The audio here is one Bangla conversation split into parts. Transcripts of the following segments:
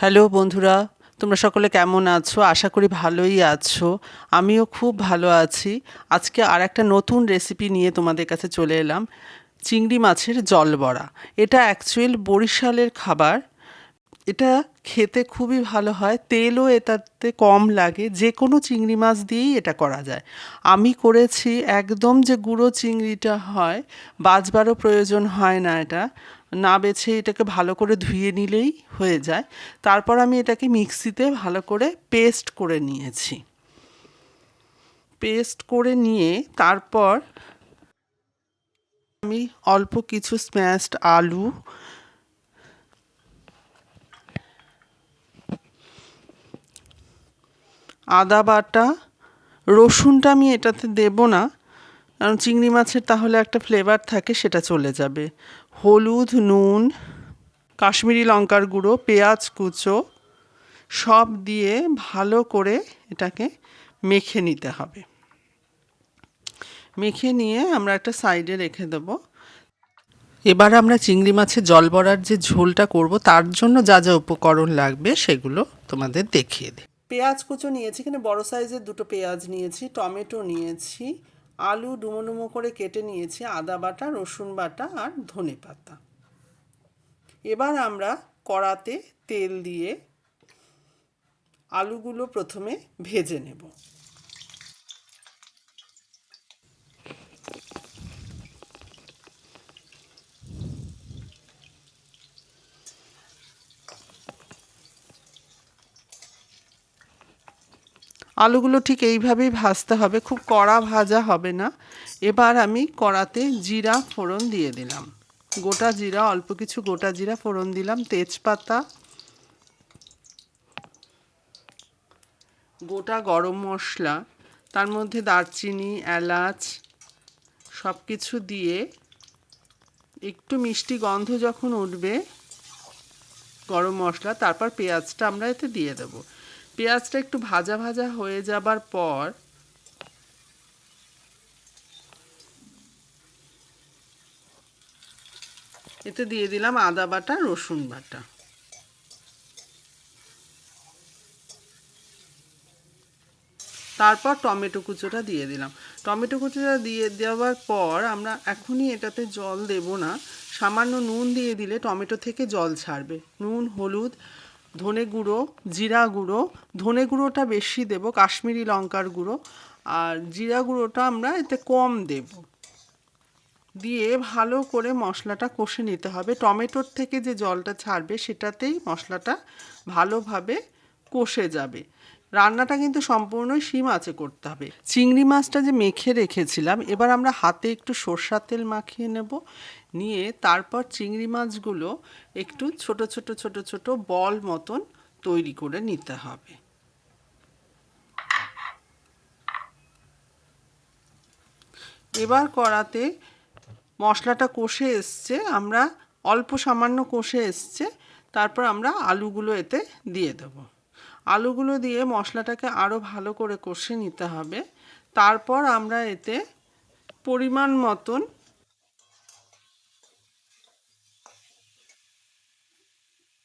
হ্যালো বন্ধুরা, তোমরা সকলে কেমন আছো? আশা করি ভালোই আছো। আমিও খুব ভালো আছি। আজকে আর একটা নতুন রেসিপি নিয়ে তোমাদের কাছে চলে এলাম। চিংড়ি মাছের জল বড়া এটা অ্যাকচুয়াল বরিশালের খাবার। এটা খেতে খুবই ভালো হয়। তেলও এটাতে কম লাগে। যে কোনো চিংড়ি মাছ দিয়েই এটা করা যায়। আমি করেছি, একদম যে গুঁড়ো চিংড়িটা হয়, বাজবারও প্রয়োজন হয় না এটা। না বেছে এটাকে ভালো করে ধুয়ে নিলেই হয়ে যায়। তারপর আমি এটাকে মিক্সিতে ভালো করে পেস্ট করে নিয়েছি। পেস্ট করে নিয়ে তারপর আমি অল্প কিছু স্ম্যাশড আলু আদা বাটা, রসুনটা আমি এটাতে দেব না, কারণ চিংড়ি মাছের তাহলে একটা ফ্লেভার থাকে, সেটা চলে যাবে। হলুদ, নুন, কাশ্মীরি লঙ্কার গুঁড়ো, পেঁয়াজ কুচো, সব দিয়ে ভালো করে এটাকে মেখে নিতে হবে। মেখে নিয়ে আমরা একটা সাইডে রেখে দেবো। এবার আমরা চিংড়ি মাছের জল বড়ার যে ঝোলটা করব, তার জন্য যা যা উপকরণ লাগবে সেগুলো তোমাদের দেখিয়ে দিই। পেঁয়াজ কুচো নিয়েছি, এখানে বড় সাইজের দুটো পেঁয়াজ নিয়েছি, টমেটো নিয়েছি আলু ডুমো ডুমো করে কেটে নিয়েছি আদা বাটা, রসুন বাটা আর ধনে পাতা। এবার আমরা কড়াতে তেল দিয়ে আলুগুলো প্রথমে ভেজে নেব। আলুগুলো ঠিক এইভাবেই ভাজতে হবে, খুব কড়া ভাজা হবে না। এবার আমি কড়াতে জিরা ফোড়ন দিয়ে দিলাম। গোটা জিরা, অল্প কিছু গোটা জিরা ফোড়ন দিলাম, তেজপাতা। গোটা গরম মশলা, তার মধ্যে দারচিনি, এলাচ সব কিছু দিয়ে একটু মিষ্টি গন্ধ যখন উঠবে গরম মশলা, তারপর পেঁয়াজটা আমরা এতে দিয়ে দেবো। পেঁয়াজটা একটু ভাজা ভাজা হয়ে যাবার পর এতে দিয়ে দিলাম আদা বাটা, রসুন বাটা। তারপর টমেটো কুচোটা দিয়ে দিলাম। টমেটো কুচোটা দিয়ে দেওয়ার পর আমরা এখনই এটাতে জল দেব না। সামান্য নুন দিয়ে দিলে টমেটো থেকে জল ছাড়বে। নুন, হলুদ ধনে গুঁড়ো, জিরা গুঁড়ো। ধনে গুঁড়োটা বেশি দেব, কাশ্মীরি লঙ্কার গুঁড়ো। আর জিরা গুঁড়োটা আমরা এতে কম দেব। দিয়ে ভালো করে মশলাটা কষে নিতে হবে। টমেটোর থেকে যে জলটা ছাড়বে, সেটাতেই মশলাটা ভালোভাবে কষে যাবে। রান্নাটা কিন্তু সম্পূর্ণই শিম আছে করতে হবে। চিংড়ি মাছটা যে মেখে রেখেছিলাম, এবার আমরা হাতে একটু সর্ষার তেল মাখিয়ে নেব। নিয়ে তারপর চিংড়ি মাছগুলো একটু ছোট ছোট ছোট ছোট বল মতন তৈরি করে নিতে হবে। এবার কড়াতে মশলাটা কষে এসছে, আমরা অল্প সামান্য কষে এসছে, তারপর আমরা আলুগুলো এতে দিয়ে দেব। আলুগুলো দিয়ে মশলাটাকে আরও ভালো করে কষে নিতে হবে। তারপর আমরা এতে পরিমাণ মতন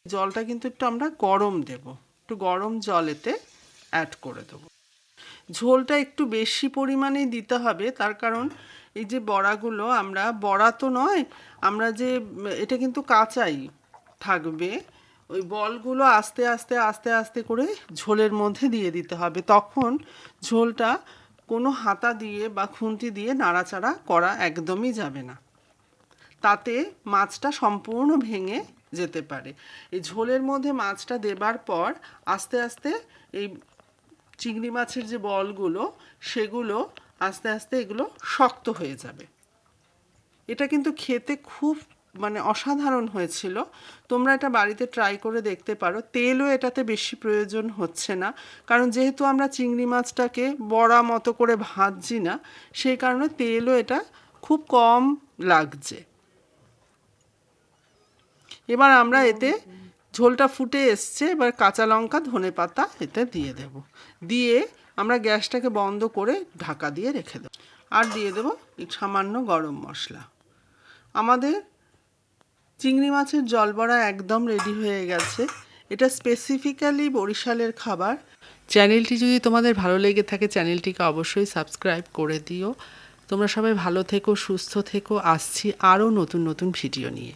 জলটা কিন্তু একটু আমরা গরম দেব। একটু গরম জলেতে অ্যাড করে দেবো। ঝোলটা একটু বেশি পরিমাণেই দিতে হবে, তার কারণ এই যে বড়াগুলো আমরা, বড়া তো নয়, আমরা যে, এটা কিন্তু কাঁচাই থাকবে। ওই বলগুলো আস্তে আস্তে আস্তে আস্তে করে ঝোলের মধ্যে দিয়ে দিতে হবে। তখন ঝোলটা কোনো হাতা দিয়ে বা খুন্তি দিয়ে নাড়াচাড়া করা একদমই যাবে না। তাতে মাছটা সম্পূর্ণ ভেঙে যেতে পারে। এই ঝোলের মধ্যে মাছটা দেবার পর আস্তে আস্তে এই চিংড়ি মাছের যে বলগুলো, সেগুলো আস্তে আস্তে এগুলো শক্ত হয়ে যাবে। এটা কিন্তু খেতে খুব মানে অসাধারণ হয়েছিল। তোমরা এটা বাড়িতে ট্রাই করে দেখতে পারো। তেলও এটাতে বেশি প্রয়োজন হচ্ছে না। কারণ যেহেতু আমরা চিংড়ি মাছটাকে বড়া মতো করে ভাজছি না, সেই কারণে তেলও এটা খুব কম লাগছে। এবার আমরা এতে ঝোলটা ফুটে এসছে। এবার কাঁচা লঙ্কা, ধনে পাতা এতে দিয়ে দেব। দিয়ে আমরা গ্যাসটাকে বন্ধ করে ঢাকা দিয়ে রেখে দেবো। আর দিয়ে দেবো সামান্য গরম মশলা। আমাদের চিংড়ি মাছের জল বড়া একদম রেডি হয়ে গেছে। এটা স্পেসিফিক্যালি বরিশালের খাবার। চ্যানেলটি যদি তোমাদের ভালো লেগে থাকে, চ্যানেলটিকে অবশ্যই সাবস্ক্রাইব করে দিও। তোমরা সবাই ভালো থেকো, সুস্থ থেকো। আসছি আরও নতুন নতুন ভিডিও নিয়ে।